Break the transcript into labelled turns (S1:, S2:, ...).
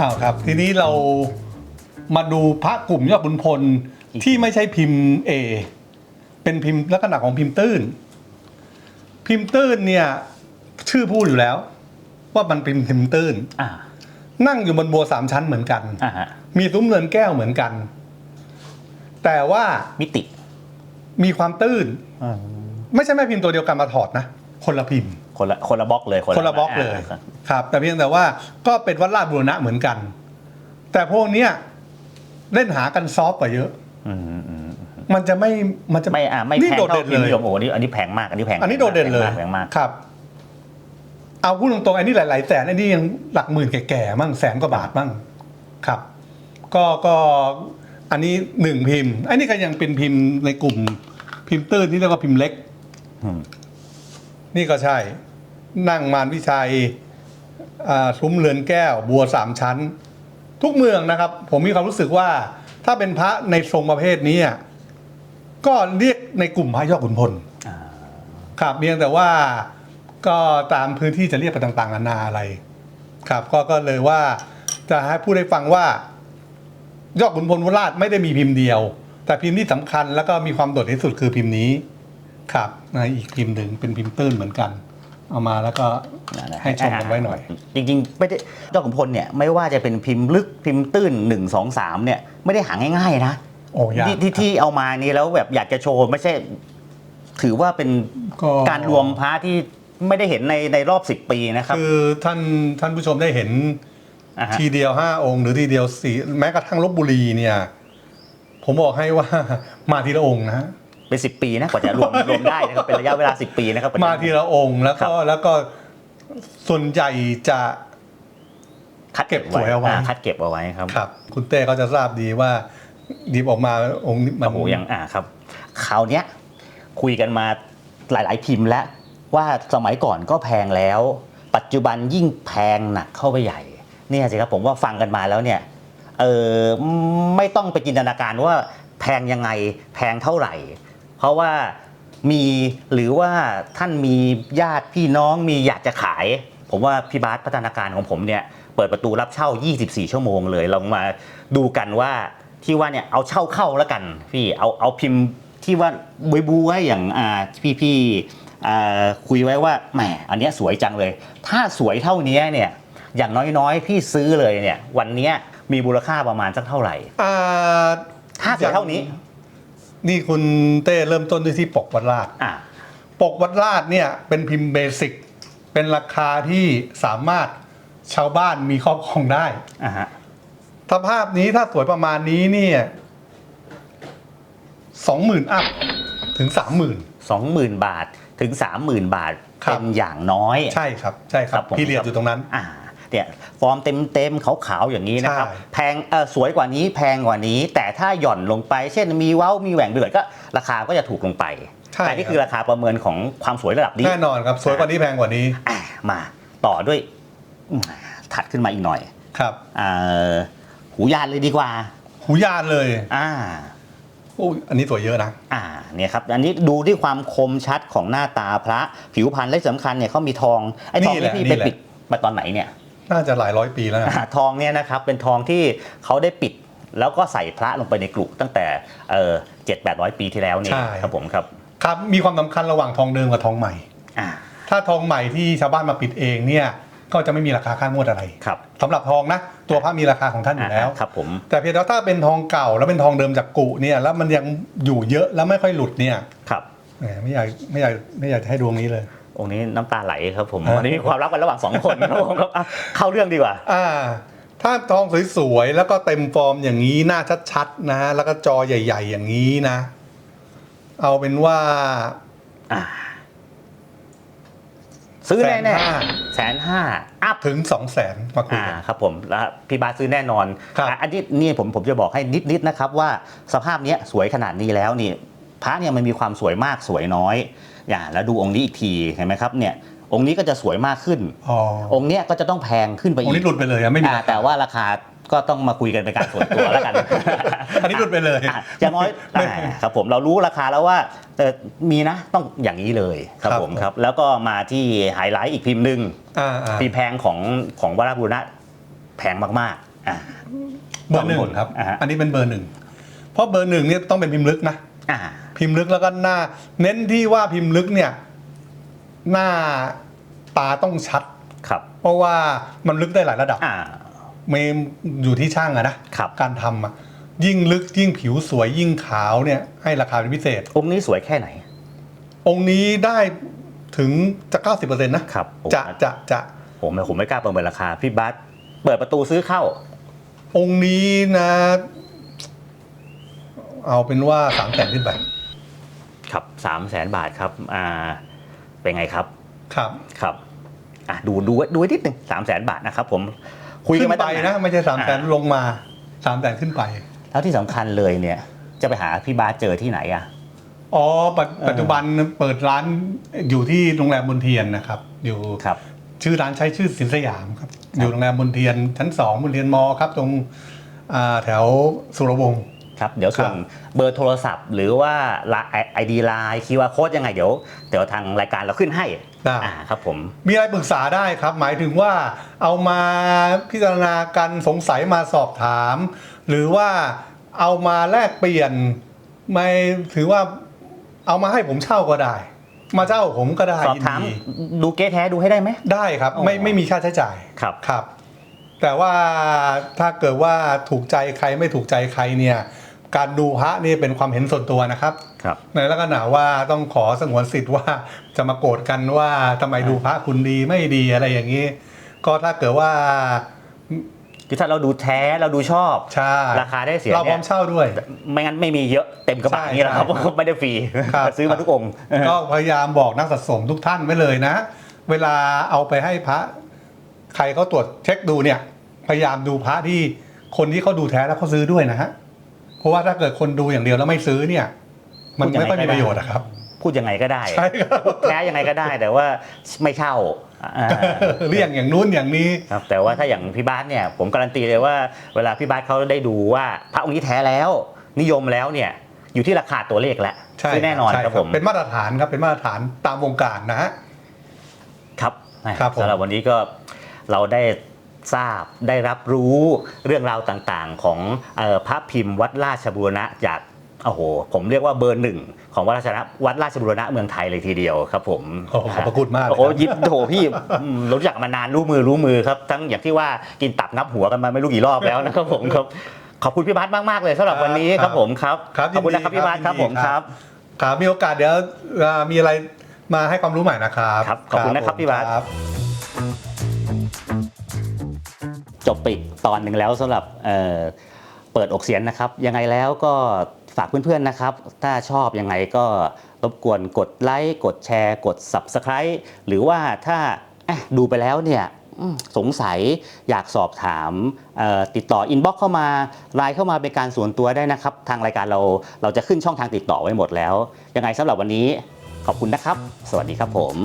S1: อ้าวครับ ทีนี้เรามาดูพระกลุ่มยอดบุญพลที่ไม่ใช่พิมพ์ A เป็นพิมพ์ลักษณะของพิมพ์ตื้น พิมพ์ตื้นเนี่ย ชื่อพูดอยู่แล้ว ว่ามันเป็นพิมพ์ตื้น
S2: อ่า
S1: นั่งอยู่บนบัวสามชั้นเหมือนกัน
S2: อ่าฮะ
S1: มีซุ้มเรือนแก้วเหมือนกัน แต่ว่า
S2: มิติ
S1: มีความตื้นไม่ใช่แม่พิมพ์ตัวเดียวกันมาถอดนะ คนละพิมพ์
S2: คนละคนละบล็อกเลย
S1: คนละบล็อกเลยาครับ แต่เพียงแต่ว่าก็เป็นวัดราชบูรณะเหมือนกัน แต่พวกเนี้ยเล่นหากันซอฟต์กว่าเยอะ
S2: อืมอืมอืม
S1: มันจะไม่มันจะ
S2: ไม่อ่าไม่
S1: นี่
S2: แพง
S1: โดด
S2: เท่า
S1: เด่น
S2: พิมพ์
S1: เล
S2: นิ
S1: ย
S2: ยมโอ้โหนี่อันนี้แพงมากอันนี้แพง
S1: อันนี้โดดเด่นเลย
S2: แพงมาก
S1: ครับ เอาพูดตรงๆอันนี้หลายๆแสนอันนี้ยังหลักหมื่นแก่ๆมั่งแสนกว่าบาทมั่งครับ ก็ก็อันนี้หนึ่งพิมพ์อันนี้ก็ยังเป็นพิมพ์ในกลุ่ม พิมพ์ตื้นที่เรียกว่าพิมพ์เล็ก
S2: อืม
S1: นี่ก็ใช่ นั่งมารวิชัยซุ้มเรือนแก้ว บัวสามชั้น ทุกเมืองนะครับ ผมมีความรู้สึกว่าถ้าเป็นพระในทรงประเภทนี้ก็เรียกในกลุ่มพระยอดขุนพลครับเพียงแต่ว่าก็ตามพื้นที่จะเรียกไปต่างๆนานาอะไร ครับ ก็ก็เลยว่าจะให้ผู้ได้ฟังว่า ยอดขุนพลวราชไม่ได้มีพิมพ์เดียว แต่พิมพ์ที่สำคัญแล้วก็มีความโดดเด่นที่สุดคือพิมพ์นี้ ครับนอีกพิมพ์หนึ่งเป็นพิมพ์ตื้นเหมือนกัน เอามาแล้วก็
S2: นั่นแหละ
S1: ให้ชมกันไว้หน่อย
S2: จริงๆ ไม่ได้เจ้าขุนพลเนี่ยไม่ว่าจะเป็นพิมพ์ลึกพิมพ์ตื้นหนึ่งสองสามเนี่ยไม่ได้หาง่ายๆนะ
S1: โอ้ยาก
S2: ที่ที่ที่เอามานี่แล้วแบบอยากจะโชว์ไม่ใช่ ถือว่าเป็น
S1: ก็
S2: การรวมพระที่ไม่ได้เห็นในในรอบสิบปีนะครับ
S1: คือท่านท่านผู้ชมได้เห็น
S2: อ่าฮะ
S1: ทีเดียวห้าองค์ หรือทีเดียวสี่แม้กระทั่งลบบุรีเนี่ย ผมบอกให้ว่ามาทีละองค์นะฮะ
S2: เป็นสิบปีนะกว่าจะรวมรวมได้นะครับเป็นระยะเวลาสิบปีนะครับ
S1: มาทีละองค์แล้ว
S2: ครั
S1: ก็
S2: บ
S1: แล้วก็ส่วนใหญ่จะ
S2: คัด
S1: เก็บสวยเอาไว้
S2: คัดเก็บเอาไว้ครับ
S1: ครับ คุณเต้ก็จะทราบดีว่าหยิบออกมาองค์นี้มัน
S2: โอ้โหยังอ่าครับคราวเนี้ยคุยกันมาหลาย ๆ พิมพ์แล้วว่าสมัยก่อนก็แพงแล้ว ปัจจุบันยิ่งแพงหนักเข้าไปใหญ่ เนี่ยสิครับผมว่าฟังกันมาแล้วเนี่ยเออไม่ต้องไปจินตนาการว่าแพงยังไงแพงเท่าไหร่ เพราะว่ามีหรือว่าท่านมีญาติพี่น้องมีอยากจะขาย ผมว่าพี่บาสพัฒนาการของผมเนี่ยเปิดประตูรับเช่า 24 ชั่วโมงเลยลองมาดูกันว่าที่ว่าเนี่ยเอาเช่าเข้าแล้วกันพี่เอาเอาพิมพ์ที่ว่าบวยบูไว้อย่างอ่าพี่พี่อ่าคุยไว้ว่าแหมอันเนี้ยสวยจังเลย ถ้าสวยเท่านี้เนี่ยอย่างน้อยๆ พี่ซื้อเลยเนี่ยวันเนี้ยมีมูลค่าประมาณสักเท่าไหร่
S1: อ่า
S2: ถ้าสวยเท่านี้
S1: นี่คุณเต้เริ่มต้นด้วยที่ปกวัดราช
S2: อ่า
S1: ปกวัดราชเนี่ยเป็นพิมพ์เบสิก เป็นราคาที่สามารถชาวบ้านมีครอบครองได้
S2: อ่าฮะ
S1: สภาพนี้ถ้าสวยประมาณนี้เนี่ยสองหมื่นอัพถึงสามหมื่น
S2: สองหมื่นบาทถึงสามหมื่นบาท
S1: ครับ
S2: เป็นอย่างน้อย
S1: ใช่ครับ ใช่ครับ
S2: ผม
S1: พี่เรียดอยู่ตรงนั้น
S2: อ่า เนี่ยฟอร์มเต็มเต็มๆขาวๆอย่างนี้นะครับ
S1: ใช่
S2: แพงเออสวยกว่านี้แพงกว่านี้ แต่ถ้าหย่อนลงไป เช่นมีเว้ามีแหว่งเดือดก็ราคาก็จะถูกลงไป
S1: ใช่
S2: แต่นี่คือราคาประเมินของความสวยระดับนี้
S1: แน่นอนครับสวยกว่านี้แพงกว่านี้
S2: อะมาต่อด้วยอืมถัดขึ้นมาอีกหน่อย
S1: ครับ
S2: อ่าหูยานเลยดีกว่า
S1: หูยานเลย
S2: อ่า
S1: โอ้ยอันนี้สวยเยอะนะ
S2: อ่า เนี่ยครับ อันนี้ดูที่ความคมชัดของหน้าตาพระ ผิวพรรณและสำคัญเนี่ยเขามีทอง ไอ้ทอง
S1: นี่แหละ
S2: ที่พี่
S1: นี่
S2: ไป
S1: แหละ
S2: ปิดมาตอนไหนเนี่ย
S1: น่าจะหลายร้อยปีแล้วนะ
S2: อ่าทองเนี่ยนะครับเป็นทองที่เขาได้ปิดแล้วก็ใส่พระลงไปในกรุตั้งแต่เออเจ็ดแปดร้อยปีที่แล้วนี่
S1: ใช่
S2: ครับผมครับ
S1: ครับมีความสำคัญระหว่างทองเดิมกับทองใหม่
S2: อ่า
S1: ถ้าทองใหม่ที่ชาวบ้านมาปิดเองเนี่ยก็จะไม่มีราคาค่างวดอะไร
S2: ครับ
S1: สำหรับทองนะ ตัวพระมีราคาของท่านอยู่แล้ว
S2: อ่าครับผม
S1: แต่เพียงแต่ว่าถ้าเป็นทองเก่าแล้วเป็นทองเดิมจากกุเนี่ยแล้วมันยังอยู่เยอะแล้วไม่ค่อยหลุดเนี่ย
S2: ครับ
S1: แหมไม่อยากไม่อยากไม่อยากจะให้ดวงนี้เลย
S2: องค์นี้น้ำตาไหลครับผม
S1: อ่า
S2: วันนี้มีความรักกันระหว่างสองคนครับผมครับอะเข้าเรื่องดีกว่า
S1: อ่าถ้าทองสวยๆแล้วก็เต็มฟอร์มอย่างนี้หน้าชัดๆนะฮะแล้วก็จอใหญ่ ๆ อย่างนี้นะ เอาเป็นว่า
S2: อ่าซื้อแน่
S1: แสนห้า
S2: ๆแสนห้าอัพ
S1: ถึงสองแสนมาคุย
S2: อ่า
S1: กัน
S2: ครับผมแล้วพี่บาสซื้อแน่นอน
S1: ครับ
S2: อะอันนี้นี่ผมผมจะบอกให้นิดๆนะครับว่าสภาพเนี้ยสวยขนาดนี้แล้วนี่พระเนี่ยมันมีความสวยมากสวยน้อย อย่าแล้วดูองค์นี้อีกทีเห็นไหมครับเนี่ยองค์นี้ก็จะสวยมากขึ้น
S1: อ๋อ
S2: องค์เนี้ยก็จะต้องแพงขึ้นไป
S1: อง
S2: อี
S1: ค์
S2: ก
S1: นี้หลุดไปเลยอะไม่มี
S2: อ่า
S1: ราคา
S2: แต่ว่าราคาก็ต้องมาคุยกันเป็นการส่วนตัวแล้วกัน
S1: อันนี้หลุดไปเลย
S2: อะอย่างน้อย
S1: ไม่
S2: อ่าครับผมเรารู้ราคาแล้วว่าเออมีนะต้องอย่างนี้เลยครับ
S1: ครับ
S2: ผม ครับ แล้วก็มาที่ไฮไลท์อีกพิมพ์หนึ่ง
S1: อ่าอ่า
S2: พิมพ์แพงของของวราบุรณะแพงมากอ่า
S1: เบอร์หนึ่ง
S2: สองคน
S1: ครับ
S2: อ่าฮะ
S1: อันนี้เป็นเบอร์หนึ่งเพราะเบอร์หนึ่งเนี่ยต้องเป็นพิมพ์ลึกนะ
S2: อ่า
S1: พิมพ์ลึกแล้วก็หน้า เน้นที่ว่าพิมพ์ลึกเนี่ยหน้าตาต้องชัด
S2: ครับ
S1: เพราะว่ามันลึกได้หลายระดับ
S2: อ่า
S1: เมมอยู่ที่ช่างอะนะครับ การทำอะยิ่งลึกยิ่งผิวสวยยิ่งขาวเนี่ยให้ราคาเป็นพิเศษ
S2: องค์นี้สวยแค่ไหน
S1: องค์นี้ได้ถึงจะ90%นะครับ
S2: ผม
S1: จะจะจะ
S2: ผมผมไม่กล้าประเมินราคา พี่บัสเปิดประตูซื้อเข้า
S1: องค์นี้นะ เอาเป็นว่าสามแสนขึ้นไป
S2: ครับสามแสนบาทครับอ่าเป็นไงครับ
S1: ครับ
S2: ครับอะดูดูไว้ดูไว้นิดหนึ่งสามแสนบาทนะครับผมคุยกัน
S1: ขึ้น
S2: มา
S1: ไป
S2: ตั้งา
S1: นะไม่ใช่สามแสน
S2: อ่า
S1: ลงมาสามแสนขึ้นไป
S2: แล้วที่สำคัญเลยเนี่ยจะไปหาพี่บาสเจอที่ไหนอะ
S1: อ๋อปัจ
S2: เออ
S1: ปัจจุบันเปิดร้านอยู่ที่โรงแรมบนเทียนนะครับ อยู่
S2: ครับ
S1: ชื่อร้านใช้ชื่อสินสยามครับ อยู่โรงแรมบนเทียนชั้นสองบนเทียนมอครับ ตรงอ่าแถวสุรวงศ์
S2: ครับเดี๋ยวส่วน
S1: ครับ
S2: เบอร์โทรศัพท์ หรือว่าไอดีไลน์คิวอาร์โค้ดยังไงเดี๋ยวเดี๋ยวทางรายการเราขึ้นให้
S1: ได้
S2: อ่าครับผม
S1: มีอะไรปรึกษาได้ครับ หมายถึงว่าเอามาพิจารณากันสงสัยมาสอบถาม หรือว่าเอามาแลกเปลี่ยนไม่ถือว่าเอามาให้ผมเช่าก็ได้ มาเช่าผมก็ได้
S2: สอบถาม
S1: ยินดี
S2: ดูเก๊แท้ดูให้ได้ไหม
S1: ได้ครับ
S2: อ๋อ
S1: ไม่ไม่มีค่าใช้จ่าย
S2: ครับ
S1: ครับแต่ว่าถ้าเกิดว่าถูกใจใครไม่ถูกใจใครเนี่ย การดูพระนี่เป็นความเห็นส่วนตัวนะครับ
S2: ครับ
S1: ในลักษณะว่าต้องขอสงวนสิทธิ์ว่าจะมาโกรธกันว่าทำไมดูพระคุณดีไม่ดีอะไรอย่างนี้ ก็ถ้าเกิดว่า
S2: คือถ้าเราดูแท้เราดูชอบ
S1: ใช่
S2: ราคาได้เสีย
S1: เราพร้อม
S2: เนี่ย
S1: เช่าด้วย
S2: ไม่งั้นไม่มีเยอะเต็มกระบะ
S1: ใช่
S2: นี่แหละครับ
S1: ใช่ครับ
S2: ไม่ได้ฟรี
S1: ครับ
S2: ซื้อมาทุกองค์
S1: ก็พยายามบอกนักสะสมทุกท่านไว้เลยนะ เวลาเอาไปให้พระ ใครเขาตรวจเช็คดูเนี่ย พยายามดูพระที่คนที่เขาดูแท้แล้วเขาซื้อด้วยนะฮะ เพราะว่าถ้าเกิดคนดูอย่างเดียวแล้วไม่ซื้อเนี่ย มันไม่ค่อยมีประโยชน์นะครับ
S2: พูดยังไงก็ได้
S1: ใช่ครับ
S2: พูดแท้ยังไงก็ได้แต่ว่าไม่เช่าอ่า
S1: เรียกอย่างนู้นอย่างนี้
S2: ครับแต่ว่าถ้าอย่างพี่บาสเนี่ยผมการันตีเลยว่าเวลาพี่บาสเขาได้ดูว่าพระองค์นี้แท้แล้ว นิยมแล้วเนี่ยอยู่ที่ราคาตัวเลขแล้ว
S1: ใช่
S2: ซึ่งแน่นอน
S1: ใช่
S2: ครับผม
S1: เป็นมาตรฐานครับเป็นมาตรฐานตามวงการนะฮะ
S2: ครับ
S1: ครับผม
S2: สำหรับวันนี้ก็เราได้ ทราบได้รับรู้เรื่องราวต่างๆ ของเอ่อพระพิมพ์วัดราชบุรณะจากโอ้โห ผมเรียกว่าเบอร์หนึ่งของวัดราชนะวัดราชบุรณะเมืองไทยเลยทีเดียวครับผม
S1: โอ้โหขอบพระคุณมากเลย
S2: โอ้โห
S1: ครับ
S2: ยิบโถพี่อืมรู้จักมานานรู้มือรู้มือครับ ทั้งอย่างที่ว่ากินตับนับหัวกันมาไม่รู้กี่รอบแล้วนะครับผมครับ ขอบคุณพี่บาสมาก ๆ เลยสำหรับวันนี้ครับผมครับ
S1: ครับ
S2: ขอบคุณนะครับ
S1: ยินดี
S2: พี่บาสครับ
S1: ยินดี
S2: ผม
S1: ค
S2: ค
S1: รั
S2: รับบ
S1: ครับมีโอกาสเดี๋ยวเอ่อมีอะไรมาให้ความรู้ใหม่นะครับ
S2: ครับ ขอบคุณนะครับ
S1: ผม
S2: พี่บาส
S1: ครับ
S2: จบ ไปอีกตอนหนึ่งแล้วสำหรับเอ่อเปิดอกเสียนนะครับ ยังไงแล้วก็ฝากเพื่อนๆนะครับ ถ้าชอบยังไงก็รบกวนกดไลค์กดแชร์ กด Subscribe หรือว่าถ้าอะดูไปแล้วเนี่ยอืมสงสัยอยากสอบถามเอ่อติดต่ออินบ็อกเข้ามาไลน์เข้ามาเป็นการส่วนตัวได้นะครับ ทางรายการเราเราจะขึ้นช่องทางติดต่อไว้หมดแล้ว ยังไงสำหรับวันนี้ขอบคุณนะครับ สวัสดีครับผม